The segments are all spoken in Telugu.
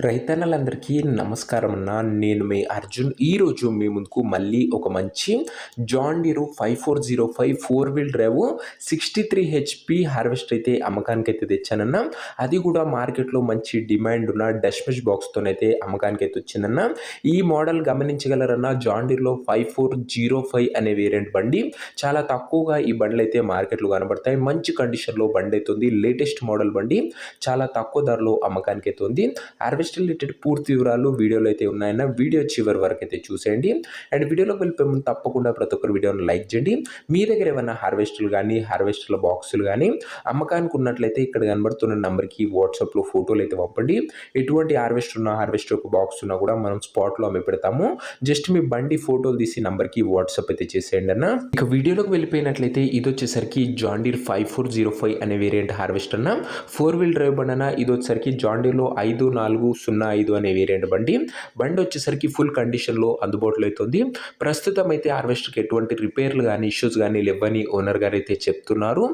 రైతన్నలందరికీ నమస్కారం అన్న నేను మీ అర్జున్. ఈరోజు మీ ముందుకు మళ్ళీ ఒక మంచి John Deere five four zero five four wheel drive sixty three HP harvest అయితే అమ్మకానికి అయితే తెచ్చానన్న. అది కూడా మార్కెట్లో మంచి డిమాండ్ ఉన్న డష్మిష్ బాక్స్తోనైతే అమ్మకానికి అయితే వచ్చిందన్న. ఈ మోడల్ గమనించగలరన్న జాన్ డీర్లో ఫైవ్ ఫోర్ జీరో ఫైవ్ అనే వేరియంట్ బండి. చాలా తక్కువగా ఈ బండ్లు అయితే మార్కెట్లో కనబడతాయి. మంచి కండిషన్లో బండి అవుతుంది లేటెస్ట్ మోడల్ బండి. చాలా తక్కువ ధరలో అమ్మకానికి అయితే ఉంది. హార్వెస్ట్ హార్వెస్ట్ రిలేటెడ్ పూర్తి వివరాలు వీడియోలో అయితే ఉన్నాయన్న వీడియో చివరి వరకు అయితే చూసేయండి. అండ్ వీడియోలోకి వెళ్ళిపోయే ముందు తప్పకుండా ప్రతి ఒక్కరు వీడియోని లైక్ చేయండి. మీ దగ్గర ఏమైనా హార్వెస్టర్లు కానీ హార్వెస్టర్ల బాక్సులు కానీ అమ్మకానికి ఉన్నట్లయితే ఇక్కడ కనబడుతున్న నెంబర్కి వాట్సాప్లో ఫోటోలు అయితే పంపండి. ఎటువంటి హార్వెస్టర్ ఉన్న హార్వెస్టర్ ఒక బాక్స్ ఉన్నా కూడా మనం స్పాట్లో అమ్మి పెడతాము జస్ట్ మీ బండి ఫోటోలు తీసి నంబర్కి వాట్సాప్ అయితే చేసేయండి అన్న. ఇక వీడియోలోకి వెళ్ళిపోయినట్లయితే ఇది వచ్చేసరికి John Deere five four zero five అనే వేరియంట్ హార్వెస్టర్ అన్న. ఫోర్ వీల్ డ్రైవ్ బండి అన్న. ఇది వచ్చేసరికి జాండీర్లో ఐదు నాలుగు సున్నా ఐదు అనే వేరియంట్ బండి. బండి వచ్చేసరికి ఫుల్ కండిషన్లో అందుబాటులో అవుతుంది ప్రస్తుతం అయితే హార్వెస్టర్కి ఎటువంటి రిపేర్లు కానీ ఇష్యూస్ కానీ లేవని ఓనర్ గారు అయితే చెప్తున్నారు.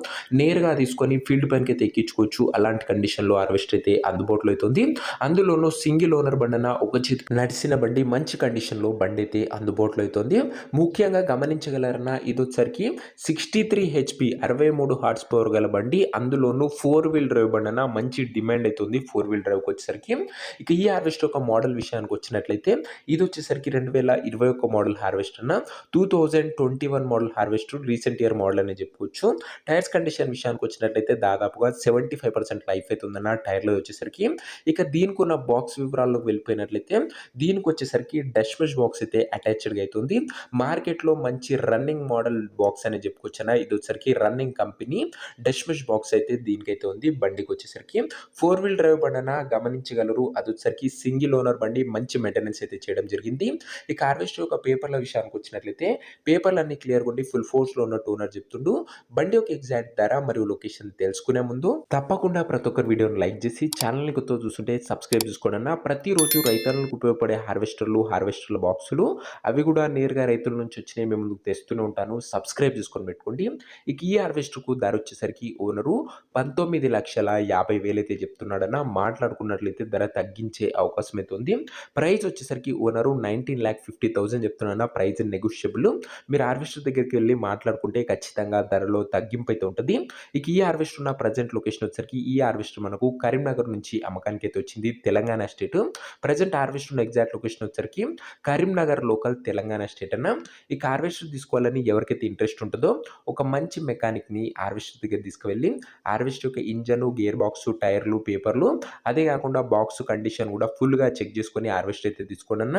నేరుగా తీసుకొని ఫీల్డ్ పైనకి అయితే ఎక్కించుకోవచ్చు. అలాంటి కండిషన్లో హార్వెస్టర్ అయితే అందుబాటులో అవుతుంది అందులోనూ సింగిల్ ఓనర్ బండన ఒక చేతి నడిచిన బండి మంచి కండిషన్లో బండి అయితే అందుబాటులో అవుతుంది ముఖ్యంగా గమనించగలరన్న ఇది వచ్చరికి సిక్స్టీ త్రీ హెచ్పి అరవై మూడు హార్స్ పవర్ గల బండి. అందులోనూ ఫోర్ వీల్ డ్రైవ్ బండన మంచి డిమాండ్ అవుతుంది ఫోర్ వీల్ డ్రైవ్కి వచ్చేసరికి ఇక ఈ హార్వెస్టర్ ఒక మోడల్ విషయానికి వచ్చినట్లయితే ఇది వచ్చేసరికి రెండు వేల ఇరవై ఒక్క మోడల్ హార్వెస్టర్ అన్న two thousand twenty one model harvester recent year model అని చెప్పుకోవచ్చు. టైర్స్ కండిషన్ విషయానికి వచ్చినట్లయితే దాదాపుగా సెవెంటీ ఫైవ్ పర్సెంట్ లైఫ్ అయితే ఉందన్న టైర్లో వచ్చేసరికి. ఇక దీనికి ఉన్న బాక్స్ వివరాల్లోకి వెళ్ళిపోయినట్లయితే దీనికి వచ్చేసరికి డష్మెష్ బాక్స్ అయితే అటాచ్డ్గా అవుతుంది మార్కెట్లో మంచి రన్నింగ్ మోడల్ బాక్స్ అని చెప్పుకోవచ్చునా ఇది వచ్చేసరికి రన్నింగ్ కంపెనీ డష్మెష్ బాక్స్ అయితే దీనికైతే ఉంది బండికి వచ్చేసరికి. ఫోర్ వీల్ డ్రైవ్ బండి గమనించగలరు. అది వచ్చేసరికి సింగిల్ ఓనర్ బండి మంచి మెయింటెనెన్స్ అయితే చేయడం జరిగింది. ఈ హార్వెస్టర్ యొక్క పేపర్ల విషయానికి వచ్చినట్లయితే పేపర్లు అన్ని క్లియర్గా ఉండి ఫుల్ ఫోర్స్లో ఉన్నట్టు ఓనర్ చెప్తుండు. బండి యొక్క ఎగ్జాక్ట్ ధర మరియు లొకేషన్ తెలుసుకునే ముందు తప్పకుండా ప్రతి ఒక్కరు వీడియోని లైక్ చేసి ఛానల్ని కొత్త చూస్తుంటే సబ్స్క్రైబ్ చేసుకోండి అన్న. ప్రతిరోజు రైతులకు ఉపయోగపడే హార్వెస్టర్లు హార్వెస్టర్ల బాక్సులు అవి కూడా నేరుగా రైతుల నుంచి వచ్చినాయి మేము ముందుకు తెస్తూనే ఉంటాను. సబ్స్క్రైబ్ చేసుకొని పెట్టుకోండి. ఇక ఈ హార్వెస్టర్కు ధర వచ్చేసరికి ఓనరు పంతొమ్మిది లక్షల యాభై వేలు అయితే చెప్తున్నాడన్న. మాట్లాడుకున్నట్లయితే ధర తగ్గించే అవకాశం అయితే ఉంది. ప్రైస్ వచ్చేసరికి owner nineteen lakh fifty thousand చెప్తున్నాను ప్రైస్ నెగోషియబుల్. మీరు హార్వెస్టర్ దగ్గరికి వెళ్ళి మాట్లాడుకుంటే ఖచ్చితంగా ధరలో తగ్గింపు అయితే ఉంటుంది. ఇక ఈ హార్వెస్టర్ ఉన్న ప్రజెంట్ లొకేషన్ వచ్చేసరికి ఈ హార్వెస్టర్ మనకు కరీంనగర్ నుంచి అమ్మకానికి అయితే వచ్చింది. తెలంగాణ స్టేట్. ప్రజెంట్ హార్వెస్టర్ ఉన్న ఎగ్జాక్ట్ లొకేషన్ వచ్చేసరికి కరీంనగర్ లోకల్ తెలంగాణ స్టేట్ అన్న. ఈ హార్వెస్టర్ తీసుకోవాలని ఎవరికైతే ఇంట్రెస్ట్ ఉంటుందో ఒక మంచి మెకానిక్ని హార్వెస్టర్ దగ్గర తీసుకువెళ్ళి హార్వెస్టర్ యొక్క ఇంజన్ గేర్ బాక్స్ టైర్లు పేపర్లు అదే కాకుండా బాక్స్ కండిషన్ కూడా ఫుల్గా చెక్ చేసుకొని హార్వెస్ట్ అయితే తీసుకోండి అన్న.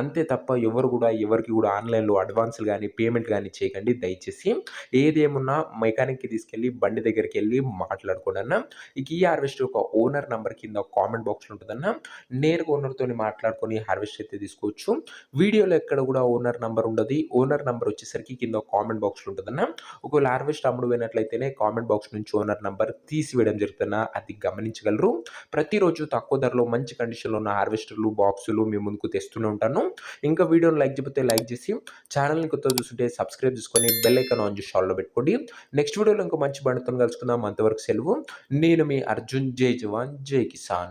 అంతే తప్ప ఎవరు కూడా ఎవరికి కూడా ఆన్లైన్లో అడ్వాన్స్లు కానీ పేమెంట్ కానీ చేయకండి. దయచేసి ఏదేమున్నా మెకానిక్కి తీసుకెళ్ళి బండి దగ్గరికి వెళ్ళి మాట్లాడుకోండి అన్న. ఇక ఈ హార్వెస్ట్ ఒక ఓనర్ నెంబర్ కింద కామెంట్ బాక్స్లో ఉంటుందన్న నేరుగా ఓనర్తో మాట్లాడుకొని హార్వెస్ట్ అయితే తీసుకోవచ్చు. వీడియోలో ఎక్కడ కూడా ఓనర్ నెంబర్ ఉండదు. ఓనర్ నెంబర్ వచ్చేసరికి కింద కామెంట్ బాక్స్లో ఉంటుందన్న ఒకవేళ హార్వెస్ట్ అమ్ముడు పోయినట్లయితేనే కామెంట్ బాక్స్ నుంచి ఓనర్ నెంబర్ తీసివేయడం జరుగుతుందన్న. అది గమనించగలరు. ప్రతిరోజు తక్కువ ధరలో మంచి మంచి కండిషన్లో ఉన్న హార్వెస్టర్లు బాక్సులు మీ ముందుకు తెస్తూనే ఉంటాను. ఇంకా వీడియోని లైక్ చేయకపోతే లైక్ చేసి ఛానల్ని కొత్త చూస్తుంటే సబ్స్క్రైబ్ చేసుకొని బెల్ ఐకాన్ ఆన్ చేసి ఆల్లో పెట్టుకోండి. నెక్స్ట్ వీడియోలో ఇంకా మంచి బండితో కలుసుకుందాం. అంతవరకు సెలవు. నేను మీ అర్జున్. జై జవాన్. జై కిసాన్.